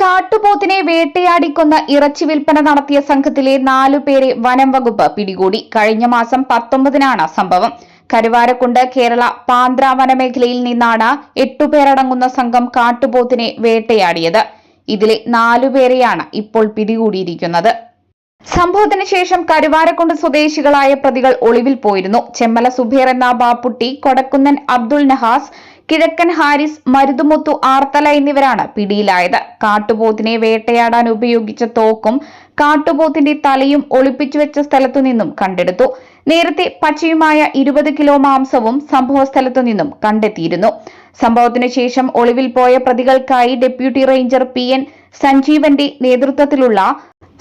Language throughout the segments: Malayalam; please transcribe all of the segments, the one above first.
കാട്ടുപോത്തിനെ വേട്ടയാടിക്കൊന്ന് ഇറച്ചി വിൽപ്പന നടത്തിയ സംഘത്തിലെ നാലുപേരെ വനം വകുപ്പ് പിടികൂടി. കഴിഞ്ഞ മാസം പത്തൊമ്പതിനാണ് സംഭവം. കരുവാരക്കുണ്ട് കേരള പാന്ത്ര വനമേഖലയിൽ നിന്നാണ് എട്ടുപേരടങ്ങുന്ന സംഘം കാട്ടുപോത്തിനെ വേട്ടയാടിയത്. ഇതിലെ നാലുപേരെയാണ് ഇപ്പോൾ പിടികൂടിയിരിക്കുന്നത്. സംഭവത്തിന് ശേഷം കരുവാരക്കുണ്ട് സ്വദേശികളായ പ്രതികൾ ഒളിവിൽ പോയിരുന്നു. ചെമ്മല സുബേർ എന്ന ബാപ്പുട്ടി കൊടക്കുന്നൻ അബ്ദുൾ നഹാസ് കിഴക്കൻ ഹാരിസ് മരുതുമുത്തു ആർത്തല എന്നിവരാണ് പിടിയിലായത്. കാട്ടുപോത്തിനെ വേട്ടയാടാൻ ഉപയോഗിച്ച തോക്കും കാട്ടുപോത്തിന്റെ തലയും ഒളിപ്പിച്ചു വെച്ച സ്ഥലത്തു നിന്നും കണ്ടെടുത്തു. നേരത്തെ പച്ചയുമായ ഇരുപത് കിലോ മാംസവും സംഭവ സ്ഥലത്തു നിന്നും കണ്ടെത്തിയിരുന്നു. സംഭവത്തിനു ശേഷം ഒളിവിൽ പോയ പ്രതികൾക്കായി ഡെപ്യൂട്ടി റേഞ്ചർ പി എൻ സഞ്ജീവന്റെ നേതൃത്വത്തിലുള്ള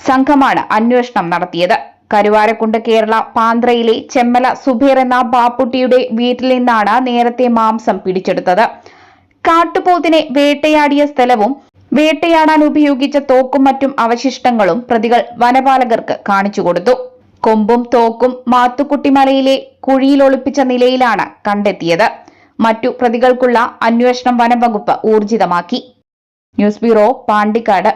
സംഘമാണ് അന്വേഷണം നടത്തിയത്. കരുവാരക്കുണ്ട് കേരള പാന്ത്രയിലെ ചെമ്മല സുബീർ എന്ന ബാപ്പുട്ടിയുടെ വീട്ടിൽ നിന്നാണ് നേരത്തെ മാംസം പിടിച്ചെടുത്തത്. കാട്ടുപോത്തിനെ വേട്ടയാടിയ സ്ഥലവും വേട്ടയാടാൻ ഉപയോഗിച്ച തോക്കും മറ്റും അവശിഷ്ടങ്ങളും പ്രതികൾ വനപാലകർക്ക് കാണിച്ചു കൊടുത്തു. കൊമ്പും തോക്കും മാത്തുക്കുട്ടിമലയിലെ കുഴിയിൽ ഒളിപ്പിച്ച നിലയിലാണ് കണ്ടെത്തിയത്. മറ്റു പ്രതികൾക്കുള്ള അന്വേഷണം വനംവകുപ്പ് ഊർജിതമാക്കി. News bureau Pandikkad.